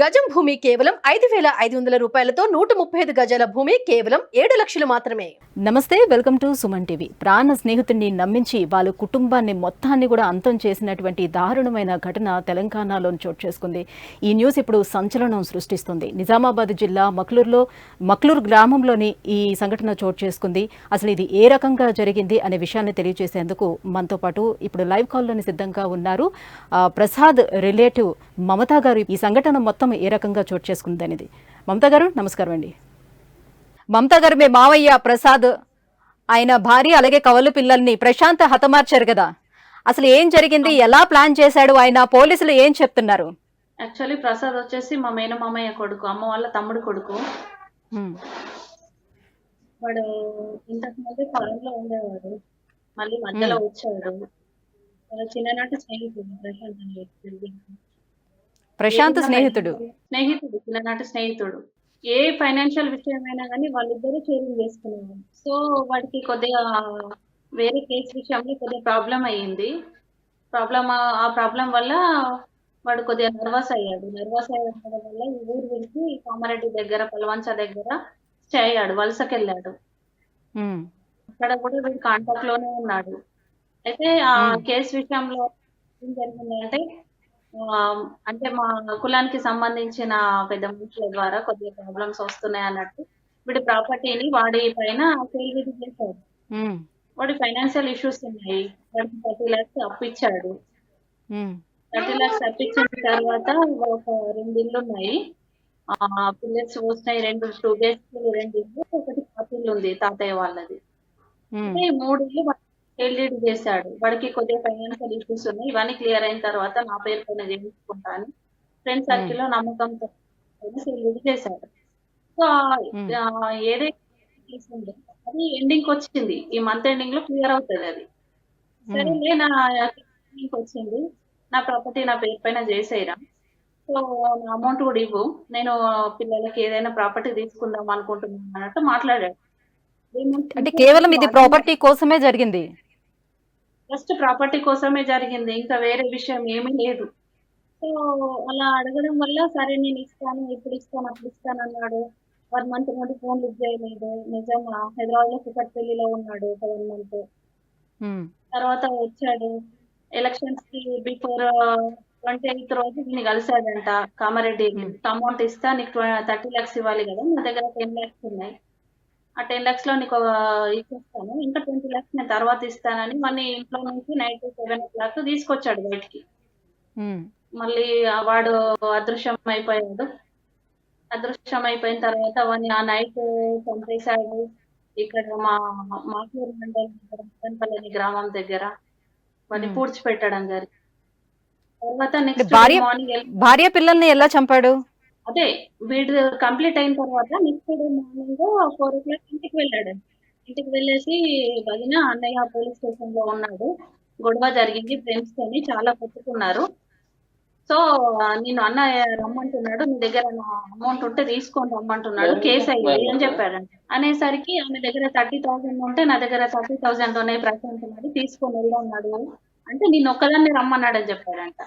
గజం భూమి కేవలం ఐదు వేల ఐదు వందల రూపాయలతో నూట ముప్పై ఐదు గజాల భూమి కేవలం ఏడు లక్షలు మాత్రమే. నమస్తే వెల్కమ్ టు సుమన్ టీవీ. ప్రాణ స్నేహితుడిని నమ్మించి వాళ్ళ కుటుంబాన్ని మొత్తాన్ని కూడా అంతం చేసినటువంటి దారుణమైన ఘటన తెలంగాణలో చోటు చేసుకుంది. ఈ న్యూస్ ఇప్పుడు సంచలనం సృష్టిస్తుంది. నిజామాబాద్ జిల్లా మక్లూరులో మక్లూరు గ్రామంలోని ఈ సంఘటన చోటు చేసుకుంది. అసలు ఇది ఏ రకంగా జరిగింది అనే విషయాన్ని తెలియజేసేందుకు మనతో పాటు ఇప్పుడు లైవ్ కాల్లోని సిద్ధంగా ఉన్నారు ప్రసాద్ రిలేటివ్ మమతా గారు. ఈ సంఘటన మొత్తం ఏ రకంగా చోటు చేసుకుంది అనేది మమతా గారు నమస్కారం అండి. మమతా గారు మీ మావయ్య ప్రసాద్ ఆయన భార్య అలాగే కవలు పిల్లల్ని ప్రశాంత్ హతమార్చారు కదా. అసలు ఏం జరిగింది? ఎలా ప్లాన్ చేశాడు? ఆయన పోలీసులు ఏం చెప్తున్నారు? యాక్చువల్లీ ప్రసాద్ వచ్చేసి మా మేనమామయ్య కొడుకు అమ్మ వాళ్ళ తమ్ముడు కొడుకు. వాడు ఇంతకు ముందు ఫారెన్లో ఉండేవాడు. మళ్ళీ మధ్యలో వచ్చాడు. చిన్ననాటి స్నేహితుడు ప్రశాంత్ అనే. ప్రశాంత్ స్నేహితుడు. స్నేహితుడు చిన్ననాటి స్నేహితుడు. ఏ ఫైనాన్షియల్ విషయమైనా కానీ వాళ్ళిద్దరూ షేరింగ్ చేసుకునేవారు సో వాడికి కొద్దిగా వేరే కేసు విషయంలో కొద్దిగా ప్రాబ్లం అయ్యింది. ప్రాబ్లం ఆ ప్రాబ్లం వల్ల వాడు కొద్దిగా నర్వస్ అయ్యాడు. నర్వస్ అయ్యడం వల్ల ఈ ఊరు విడిచి కామారెడ్డి దగ్గర పలవంచ దగ్గర స్టే అయ్యాడు వలసకెళ్ళాడు. అక్కడ కూడా వీడు కాంటాక్ట్లోనే ఉన్నాడు. అయితే ఆ. కేసు విషయంలో ఏం జరిగిందంటే అంటే మా కులానికి సంబంధించిన పెద్ద మనుషుల ద్వారా కొద్దిగా ప్రాబ్లమ్స్ వస్తున్నాయి అన్నట్టు వీడి ప్రాపర్టీని వాడి పైన సేల్ చేశాడు వాడి ఫైనాన్షియల్ ఇష్యూస్ ఉన్నాయి. వాడికి థర్టీ లాక్స్ అప్పిచ్చాడు. థర్టీ లాక్స్ అప్పించిన తర్వాత ఒక రెండు ఇల్లు ఉన్నాయి. ఆ పిల్లర్స్ వస్తున్నాయి రెండు టూ బేస్ రెండు ఇల్లు ఒకటి పాత ఇల్లు ఉంది తాతయ్య వాళ్ళది. అంటే మూడు ఇల్లు లీడ్ చేశాడు. వాడికి కొద్దిగా ఫైనాన్షియల్ ఇష్యూస్ ఉన్నాయి. ఇవన్నీ క్లియర్ అయిన తర్వాత నా పేరు పైన చేయించుకుంటాను ఫ్రెండ్ సర్కిల్లో నమ్మకంతో లీడ్ చేశాడు. So Hmm. ఏదైతే అది ఎండింగ్ వచ్చింది. ఈ మంత్ ఎండింగ్లో క్లియర్ అవుతుంది అది. సరేలే నా ఎండింగ్ వచ్చింది. నా ప్రాపర్టీ నా పేరు పైన చేసేయరా? సో నా అమౌంట్ కూడా ఇవ్వు. నేను పిల్లలకి ఏదైనా ప్రాపర్టీ తీసుకుందాం అనుకుంటున్నాను అన్నట్టు మాట్లాడాడు. అంటే కేవలం ఇది ప్రాపర్టీ కోసమే జరిగింది. జస్ట్ ప్రాపర్టీ కోసమే జరిగింది. ఇంకా వేరే విషయం ఏమీ లేదు. సో అలా అడగడం వల్ల సరే నేను ఇస్తాను ఇప్పుడు ఇస్తాను అప్పుడు ఇస్తాను అన్నాడు. వన్ మంత్ నుండి ఫోన్ లిఫ్ట్ చేయలేదు. నిజంగా హైదరాబాద్లో కుకట్పల్లిలో ఉన్నాడు ఒక వన్ మంత్ ఉమ్, తర్వాత వచ్చాడు. ఎలక్షన్స్కి బిఫోర్ ట్వంటీ ఎయిత్ రోజు దీన్ని కలిశాడంట కామారెడ్డి. Hmm. అమౌంట్ ఇస్తా నీకు థర్టీ లాక్స్ ఇవ్వాలి కదా నా దగ్గర టెన్ లాక్స్ ఉన్నాయి. ఆ టెన్ లాక్స్లో నీకు ఇచ్చేస్తాను. ఇంకా ట్వంటీ లాక్స్ నేను తర్వాత ఇస్తానని మళ్ళీ ఇంట్లో నుంచి నైట్ సెవెన్ ఓ క్లాక్ తీసుకొచ్చాడు బయటికి. మళ్ళీ వాడు అదృశ్యం అయిపోయాడు అదృశ్యం అయిపోయిన తర్వాత అవన్నీ ఆ నైట్ చంపేశాడు. ఇక్కడ మా మాకూరు మండలం గ్రామం దగ్గర వాడిని. పూడ్చిపెట్టడం జరిగింది. తర్వాత నెక్స్ట్ మార్నింగ్ భార్య పిల్లల్ని ఎలా చంపాడు? అదే వీడు కంప్లీట్ అయిన తర్వాత next day morning four o'clock ఇంటికి వెళ్ళాడు. ఇంటికి వెళ్ళేసి వదిన అన్నయ్య పోలీస్ స్టేషన్లో ఉన్నాడు. గొడవ జరిగింది ఫ్రెండ్స్ తోని చాలా కొట్టుకున్నారు. సో నేను అన్న రమ్మంటున్నాడు నీ దగ్గర అమౌంట్ ఉంటే తీసుకొని రమ్మంటున్నాడు కేసు అయ్యింది అని చెప్పాడంట. అనేసరికి ఆమె దగ్గర థర్టీ థౌసండ్ ఉంటే నా దగ్గర థర్టీ థౌసండ్ ఉన్నాయి ప్రశాంత్ ఉన్నాడు తీసుకొని వెళ్దాన్నాడు అంటే నేను ఒక్కదాన్ని రమ్మన్నాడు అని చెప్పాడంట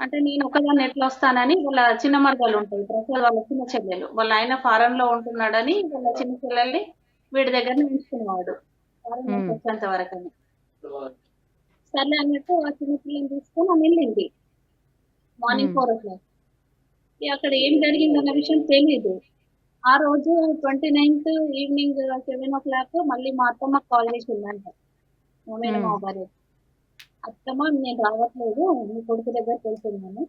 అంటే నేను ఒకదాన్ని ఎట్లా వస్తానని వాళ్ళ చిన్న మర్గాలు ఉంటాయి ప్రసాద్ వాళ్ళ చిన్న చెల్లెలు. వాళ్ళ ఆయన ఫారెన్లో ఉంటున్నాడని వాళ్ళ చిన్న చెల్లెల్ని వీడి దగ్గర ఉంచుకునేవాడు. ఫారెన్. వచ్చేంత వరకు అని సర్లే అన్నట్టు ఆ చిన్న పిల్లని తీసుకొని ఆమె వెళ్ళింది. మార్నింగ్. Four o'clock. అక్కడ ఏం జరిగిందన్న విషయం తెలియదు ఆ రోజు twenty ninth evening seven o'clock మళ్ళీ మా అత్తమ్మ కాల్ చేసిందంట. మా మేనమామ Hmm. భార్య అత్తమ్మ నేను రావట్లేదు. మీ కొడుకు దగ్గర వెళ్తున్నాను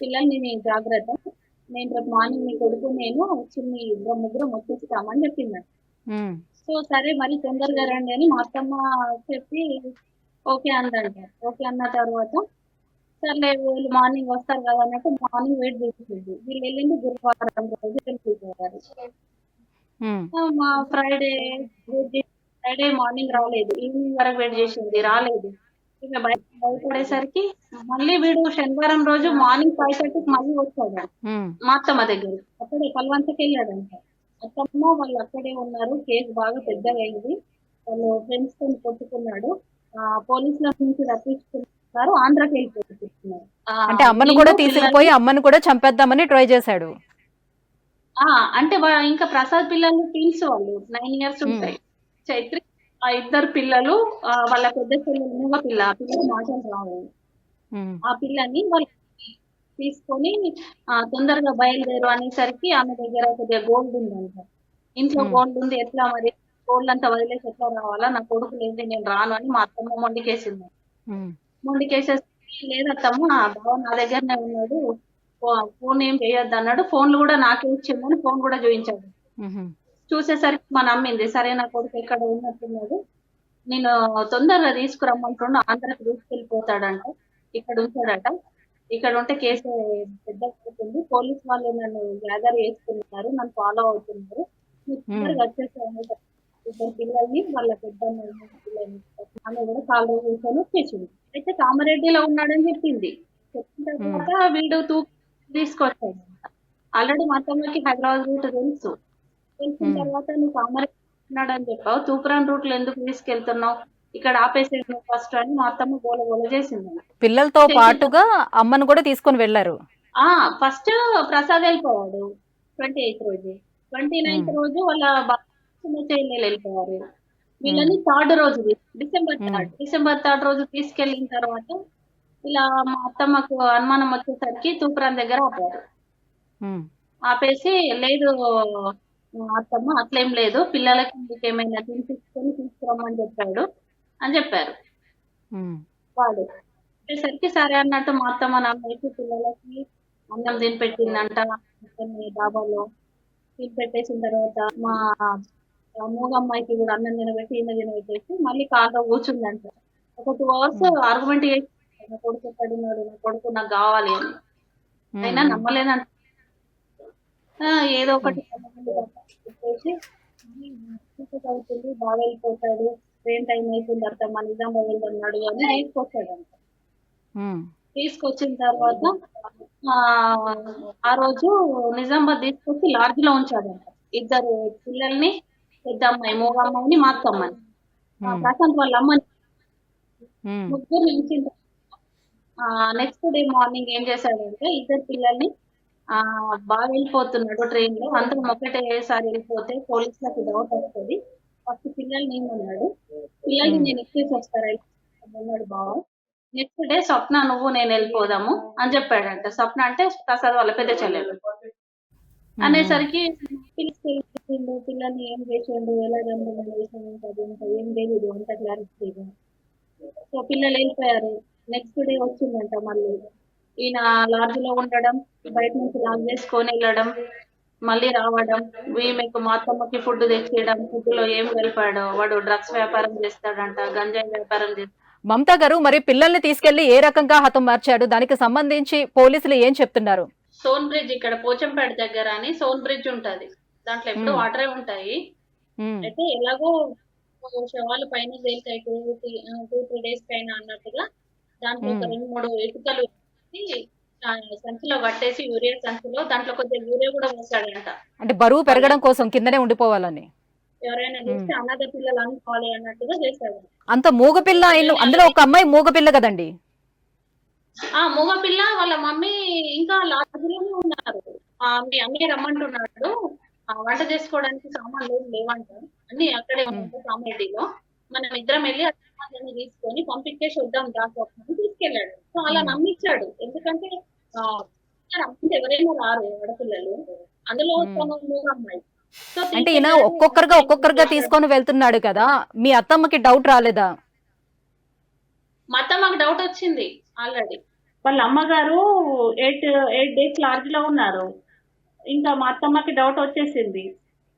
పిల్లల్ని నేను జాగ్రత్త. నేను రేపు మార్నింగ్ మీ కొడుకు నేను చిన్ని ఇద్దరు ముగ్గురు వచ్చేస్తామని చెప్పింది. సో సరే మరి తొందరగా రండి అని మా అత్తమ్మ చెప్పి ఓకే అందంట ఓకే అన్న తర్వాత సర్లే వీళ్ళు మార్నింగ్ వస్తారు కదా అన్నట్టు మార్నింగ్ వెయిట్ చేసింది. వీళ్ళు వెళ్ళింది గురువారం రోజు వెళ్ళిపోయారు. మా ఫ్రైడే ఫ్రైడే మార్నింగ్ రాలేదు. ఈవినింగ్ వరకు వెయిట్ చేసింది. రాలేదు. ఇక బయట భయపడేసరికి మళ్ళీ వీడు శనివారం రోజు మార్నింగ్ ఫైవ్ థర్టీకి మళ్ళీ వచ్చాడు. మా అత్తమ్మ దగ్గర. అక్కడే పల్వంతకి వెళ్ళాడంట అత్తమ్మ వాళ్ళు అక్కడే ఉన్నారు. కేసు బాగా పెద్దగా అయింది వాళ్ళు ఫ్రెండ్స్తో కొట్టుకున్నాడు. ఆ పోలీసుల నుంచి రప్పించుకున్న సారు ఆంధ్రాకి వెళ్ళిపోతున్నారు అంటే అమ్మను కూడా తీసుకుపోయి అమ్మను కూడా చంపేద్దామని ట్రై చేశాడు. ఆ, అంటే ఇంకా ప్రసాద్ పిల్లలు టీన్స్ వాళ్ళు. Nine years. ఉంటాయి. చైత్రి ఆ ఇద్దరు పిల్లలు వాళ్ళ పెద్ద మూగ పిల్ల ఆ పిల్లకి మాటలు రావు ఆ పిల్లని వాళ్ళు తీసుకొని తొందరగా బయలుదేరు అనేసరికి ఆమె దగ్గర కొద్దిగా గోల్డ్ ఉందంట. ఇంట్లో. గోల్డ్ ఉంది ఎట్లా మరి? గోల్డ్ అంతా వదిలేసి ఎట్లా రావాలా? నా కొడుకు లేదు నేను రాను అని మా అత్తమ్మ మొండికేసింది. మొండికేసేసి లేదత్తమ్మ బావ నా దగ్గరనే ఉన్నాడు. ఫోన్ ఏం చేయొద్దు అన్నాడు ఫోన్లు కూడా నాకే ఇచ్చిందని ఫోన్ కూడా చూపించాడు చూసేసరికి మా నమ్మింది. సరే నా కొడుకు ఎక్కడ ఉన్నట్టున్నాడు. నేను తొందరగా తీసుకురమ్మంటుండు. ఆంధ్రకి తీసుకెళ్ళిపోతాడంట. ఇక్కడ ఉంచాడట ఇక్కడ ఉంటే కేసు పెద్ద అవుతుంది పోలీస్ వాళ్ళు నన్ను గ్యాదర్ చేసుకున్నారు. నన్ను ఫాలో అవుతున్నారు. తొందరగా వచ్చేసాను ఇద్దరు పిల్లల్ని వాళ్ళ పెద్ద పిల్లల్ని ఆమె కూడా కాలు కూర్చొని వచ్చేసింది అయితే కామారెడ్డిలో ఉన్నాడని చెప్పింది. చెప్పిన తర్వాత వీడు తూ తీసుకొచ్చాడు. ఆల్రెడీ మా అత్తమ్మకి హైదరాబాద్ రూట్ తెలుసు. తెలిసిన Hmm. తర్వాత నువ్వు ఉన్నాడు అని చెప్పావు. తూపురాన్ రూట్లో ఎందుకు తీసుకెళ్తున్నావు? ఇక్కడ ఆపేసేది నువ్వు ఫస్ట్ అని మా అత్తమ్మ గోల గోల చేసింది. పిల్లలతో పాటుగా అమ్మను కూడా తీసుకొని వెళ్ళారు. ఆ ఫస్ట్ ప్రసాద్ వెళ్ళిపోయాడు ట్వంటీ ఎయిత్ రోజు. ట్వంటీ నైన్త్ రోజు వాళ్ళ చెల్లెలు వెళ్ళిపోయారు. వీళ్ళని థర్డ్ రోజు డిసెంబర్ థర్డ్ డిసెంబర్ థర్డ్ రోజు తీసుకెళ్ళిన తర్వాత ఇలా మా అత్తమ్మకు అనుమానం వచ్చేసరికి తూపురాన్ దగ్గర ఆపారు. ఆపేసి లేదు అత్తమ్మ అట్లేం లేదు. పిల్లలకి మీకు ఏమైనా తినిపించుకొని తీసుకురమ్మని చెప్పాడు అని చెప్పారు. వాడు చెప్పేసరికి సరే అన్నట్టు మా అత్తమ్మ నమ్మేసి పిల్లలకి అన్నం తినిపెట్టిందంట. డాబాలో తినిపెట్టేసిన తర్వాత మా ఆ మూగ అమ్మాయికి కూడా అన్నం తినబెట్టి ఈయన తినబెట్టేసి మళ్ళీ కార్లో కూర్చుందంట. ఒక టూ అవర్స్ ఆర్గ్యుమెంట్ చేసి నా కొడుకు ఎక్కడున్నాడు? నా కొడుకు నాకు కావాలి అని. అయినా నమ్మలేదంట. ఏదో ఒకటి. చెప్పేసి "చీకటి అవుతుంది బాగా వెళ్ళిపోతాడు. ట్రైన్ టైం అవుతుంది అర్థమ్మ నిజామాబాద్ వెళ్తున్నాడు అని తీసుకొచ్చాడంట ఉమ్, తీసుకొచ్చిన తర్వాత ఆ ఆ రోజు నిజామాబాద్ తీసుకొచ్చి లాడ్జ్లో ఉంచాడంట. ఇద్దరు పిల్లల్ని పెద్ద అమ్మాయి మూగ అమ్మాయిని మా అత్తమ్మని. ఆ, ఉమ్, ప్రశాంత్ వాళ్ళ అమ్మని. ముగ్గురు నెక్స్ట్ డే మార్నింగ్ ఏం చేశాడంటే ఇద్దరు పిల్లల్ని బాగా వెళ్ళిపోతున్నాడు ట్రైన్లో. అందరం ఒకటేసారి వెళ్ళిపోతే పోలీసులకు డౌట్ వస్తుంది. ఫస్ట్ పిల్లల్ని ఏమన్నాడు పిల్లల్ని నేను ఎక్కేసి వస్తారా అన్నాడు బావ. నెక్స్ట్ డే స్వప్న నువ్వు నేను వెళ్ళిపోదాము అని చెప్పాడంట. స్వప్న అంటే ప్రసాద్ వాళ్ళ పెద్ద చెల్లెలు. అనేసరికి పిలిచిండు పిల్లల్ని ఏం చేసిండు ఎలా ఇంకా ఏం తెలియదు అంత క్లారిటీగా సో పిల్లలు వెళ్ళిపోయారు. నెక్స్ట్ డే వచ్చిందంట మళ్ళీ. ఈయన లాడ్జ్లో ఉండడం బయట నుంచి లాక్ చేసుకొని వెళ్ళడం మళ్ళీ రావడం ఈమెకు మా అత్తమ్మకి ఫుడ్ తెచ్చేయడం ఫుడ్లో ఏం కలిపాడో వాడు డ్రగ్స్ వ్యాపారం చేస్తాడంట గంజాయి వ్యాపారం చేస్తాడు మమతా గారు మరి పిల్లల్ని తీసుకెళ్ళి ఏ రకంగా హతం మార్చాడు? దానికి సంబంధించి పోలీసులు ఏం చెప్తున్నారు? సోన్ బ్రిడ్జ్ ఇక్కడ పోచంపేట దగ్గర అని సోన్ బ్రిడ్జ్ ఉంటది. దాంట్లో ఎప్పుడు. వాటరే ఉంటాయి. అయితే ఎలాగో శవాలు పైన తేలికాయి టూ త్రీ డేస్ పైన అన్నట్టుగా దాంట్లో. రెండు మూడు ఇటుకలు ఆ, సంచిలో కట్టేసి యూరియా సంచిలో దాంట్లో కొంచెం యూరియా కూడా పోసాడంట అంటే బరువు పెరగడం కోసం కిందనే ఉండిపోవాలని. ఎవరైనా చూస్తే అనాథ పిల్లలు అనుకోవాలి అన్నట్టుగా చేశాడు అంత మూగపిల్ల అందులో ఒక అమ్మాయి మూగపిల్ల కదండి? ఆ మగ పిల్ల వాళ్ళ మమ్మీ ఇంకా లాడ్జ్లోనే ఉన్నారు. ఆ మీ అన్నయ్య రమ్మంటున్నాడు. వంట చేసుకోవడానికి సామాన్లు లేవంట. అన్ని అక్కడే ఉంటాయి కామెడీలో మనం ఇద్దరం వెళ్ళి సామాన్లన్నీ తీసుకొని పంపించేసి వద్దాం దాని తీసుకెళ్ళాడు. సో అలా నమ్మించాడు. ఎందుకంటే ఎవరైనా రారు ఆడపిల్లలు. అందులో తను అమ్మాయి సో అంటే ఈయన. ఒక్కొక్కరుగా ఒక్కొక్కరుగా తీసుకొని వెళ్తున్నాడు కదా మీ అత్తమ్మకి డౌట్ రాలేదా? మా అత్త మాకు డౌట్ వచ్చింది ఆల్రెడీ వాళ్ళ అమ్మగారు ఎయిట్ ఎయిట్ డేస్ లాడ్జ్లో ఉన్నారు. ఇంకా మా అత్తమ్మకి డౌట్ వచ్చేసింది.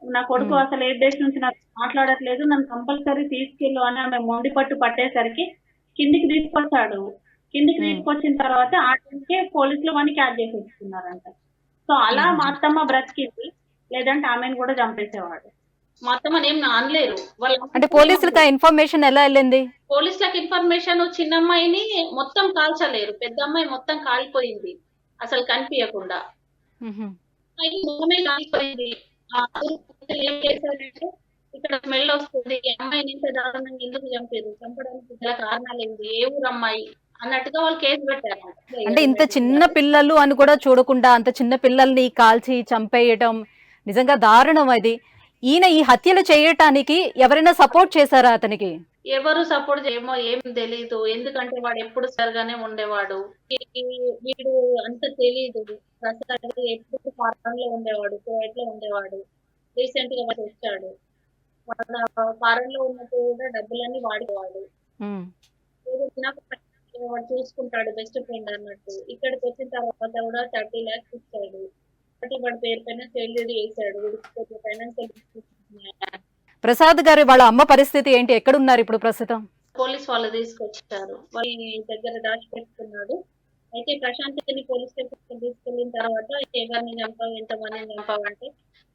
నా కొడుకు. అసలు ఎయిట్ డేస్ నుంచి నాకు మాట్లాడట్లేదు నన్ను కంపల్సరీ తీసుకెళ్ళు అని ఆమె మొండి పట్టు పట్టేసరికి కిందికి తీసుకొచ్చాడు. కిందికి. తీసుకొచ్చిన తర్వాత ఆ టైంకే పోలీసులు వాడిని క్యాచ్ చేసేసుకున్నారంట. సో అలా మా అత్తమ్మ బ్రతికింది. లేదంటే ఆమెను కూడా చంపేసేవాడు. మా అత్తమ్మని ఏం అనలేరు. వాళ్ళ అంటే పోలీసులకు ఇన్ఫర్మేషన్ ఎలా వెళ్ళింది? పోలీసులకు ఇన్ఫర్మేషన్ చిన్న అమ్మాయిని మొత్తం కాల్చలేరు. పెద్ద అమ్మాయి మొత్తం కాలిపోయింది. అసలు కనిపించకుండా కాలిపోయింది. ఏం చేశారంటే ఇక్కడ స్మెల్ వస్తుంది అమ్మాయి అమ్మాయిని ఇంత దారుణంగా ఎందుకు చంపారు చంపడానికి గల కారణాలు ఏంటి? ఏ ఊరు అమ్మాయి? అన్నట్టుగా వాళ్ళు కేసు పెట్టారు. అంటే ఇంత చిన్న పిల్లలు అని కూడా చూడకుండా అంత చిన్న పిల్లల్ని కాల్చి చంపేయటం నిజంగా దారుణం అది. ఈయన ఈ హత్యలు చేయటానికి ఎవరైనా సపోర్ట్ చేశారా అతనికి? ఎవరు సపోర్ట్ చేయమో ఏం తెలీదు. ఎందుకంటే వాడు ఎప్పుడు సరిగానే ఉండేవాడు. వీడు అంత తెలీదు. ఎప్పుడు ఫారెన్లో ఉండేవాడు కువైట్లో ఉండేవాడు. రీసెంట్గా వాడు వచ్చాడు. ఫారెన్లో ఉన్నప్పుడు కూడా డబ్బులన్నీ వాడేవాడు వాడు చూసుకుంటాడు బెస్ట్ ఫ్రెండ్ అన్నట్టు. ఇక్కడికి వచ్చిన తర్వాత కూడా థర్టీ లాక్స్ ఇచ్చాడు. వాడి పేరు పైన చెల్లిడి వేసాడు వీడికి ఫైనాన్షియల్ ప్రసాద్ గారు వాళ్ళ అమ్మ పరిస్థితి ఏంటి? ఎక్కడున్నారు ఇప్పుడు ప్రస్తుతం? పోలీస్ వాళ్ళు తీసుకొచ్చారు. వాళ్ళ దగ్గర దాచిపెట్టుకున్నాడు అయితే ప్రశాంతిని పోలీస్ స్టేషన్ తీసుకెళ్ళిన తర్వాత ఎవరిని చంపావు ఎంతమందిని చంపావు అంటే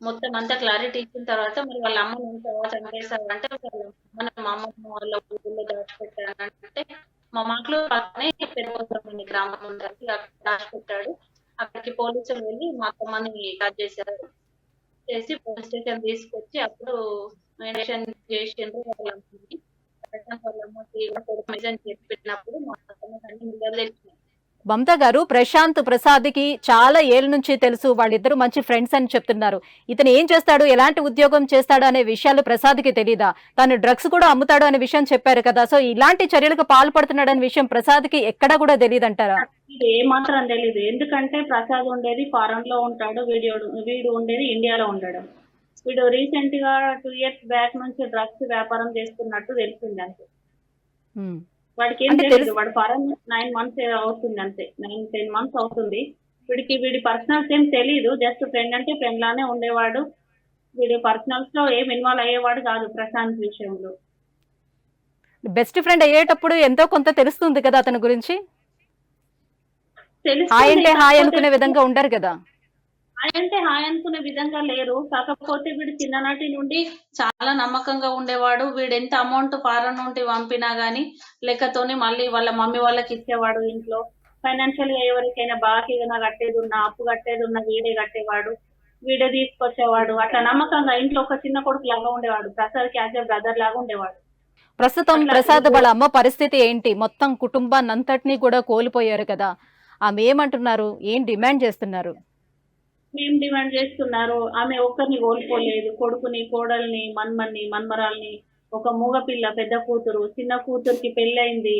మొత్తం అంతా క్లారిటీ ఇచ్చిన తర్వాత మరి వాళ్ళ అమ్మని చంపావా చంపేశావు అంటే వాళ్ళ అమ్మని మా అమ్మమ్మ వాళ్ళ ఊళ్ళో దాచిపెట్టానంటే మా మాటలు పక్కనే పెరుగుతామని గ్రామం ఉందని అక్కడ దాచిపెట్టాడు. అక్కడికి పోలీసులు వెళ్ళి మా అత్తమ్మని కట్ చేశారు. చేసి పోలీస్ స్టేషన్ తీసుకొచ్చి అప్పుడు మెడిషన్ చేసిండ్రు వాళ్ళ అమ్మకి మా అన్ని తెలిసినాయి మమతా గారు ప్రశాంత్ ప్రసాద్కి చాలా ఏళ్ళ నుంచి తెలుసు వాళ్ళిద్దరు మంచి ఫ్రెండ్స్ అని చెప్తున్నారు. ఇతను ఏం చేస్తాడు ఎలాంటి ఉద్యోగం చేస్తాడు అనే విషయాలు ప్రసాద్కి తెలీదా? తను డ్రగ్స్ కూడా అమ్ముతాడు అనే విషయం చెప్పారు కదా సో ఇలాంటి చర్యలకు పాల్పడుతున్నాడు అనే విషయం ప్రసాద్కి ఎక్కడా కూడా తెలియదు అంటారా ఏ మాత్రం తెలీదు. ఎందుకంటే ప్రసాద్ ఉండేది ఫారెన్లో ఉంటాడు వీడియో వీడు ఉండేది ఇండియాలో ఉండడు. వీడు రీసెంట్గా టూ ఇయర్స్ బ్యాక్ నుంచి డ్రగ్స్ వ్యాపారం చేస్తున్నట్టు తెలిసింది అంతే. ఉమ్. వాడికి ఏం తెలియదు వాడు ఫారెన్ నైన్ మంత్స్ అవుతుంది అంతే. నైన్ టెన్ మంత్స్ అవుతుంది. వీడికి వీడి పర్సనల్స్ ఏం తెలియదు జస్ట్ ఫ్రెండ్ అంటే ఫ్రెండ్ లానే ఉండేవాడు. వీడి పర్సనల్స్లో ఏం ఇన్వాల్వ్ అయ్యేవాడు కాదు ప్రశాంత్ విషయంలో. బెస్ట్ ఫ్రెండ్ అయ్యేటప్పుడు ఎంతో కొంత తెలుస్తుంది కదా అతని గురించి? హాయ్ అంటే హాయ్ అనుకునే విధంగా ఉండరు కదా. అంటే హాయ్ అనుకునే విధంగా లేరు. కాకపోతే వీడు చిన్ననాటి నుండి చాలా నమ్మకంగా ఉండేవాడు. వీడు ఎంత అమౌంట్ ఫారెన్ నుండి పంపినా గానీ లెక్కతోని మళ్ళీ వాళ్ళ మమ్మీ వాళ్ళకి ఇచ్చేవాడు ఇంట్లో. ఫైనాన్షియల్గా ఎవరికైనా బాకీ ఏదైనా కట్టేది ఉన్నా అప్పు కట్టేది ఉన్నా వీడే కట్టేవాడు. వీడే తీసుకొచ్చేవాడు. అట్లా నమ్మకంగా ఇంట్లో ఒక చిన్న కొడుకు లాగా ఉండేవాడు. ప్రసాద్ క్యాజ్ బ్రదర్ లాగా ఉండేవాడు. ప్రస్తుతం ప్రసాద్ వాళ్ళ అమ్మ పరిస్థితి ఏంటి? మొత్తం కుటుంబాన్ని అంతటినీ కూడా కోల్పోయారు కదా. ఆమె ఏమంటున్నారు? ఏం డిమాండ్ చేస్తున్నారు? మేము డిమాండ్ చేస్తున్నారు? ఆమె ఒక్కరిని కోల్పోలేదు. కొడుకుని కోడల్ని మన్మన్ని మన్మరాల్ని ఒక మూగ పిల్ల పెద్ద కూతురు చిన్న కూతురికి పెళ్ళైంది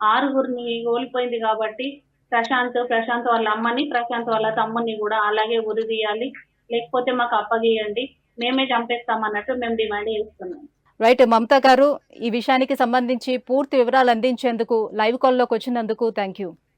ఆరుగురిని కోల్పోయింది కాబట్టి ప్రశాంత్ ప్రశాంత్ వాళ్ళ అమ్మని ప్రశాంత్ వాళ్ళ తమ్ముని కూడా అలాగే ఉరిదీయాలి లేకపోతే మాకు అప్పగియండి మేమే చంపేస్తామన్నట్టు మేము డిమాండ్ చేస్తున్నాం. రైట్ మమతా గారు ఈ విషయానికి సంబంధించి పూర్తి వివరాలు అందించేందుకు లైవ్ కాల్లోకి వచ్చినందుకు థ్యాంక్ యూ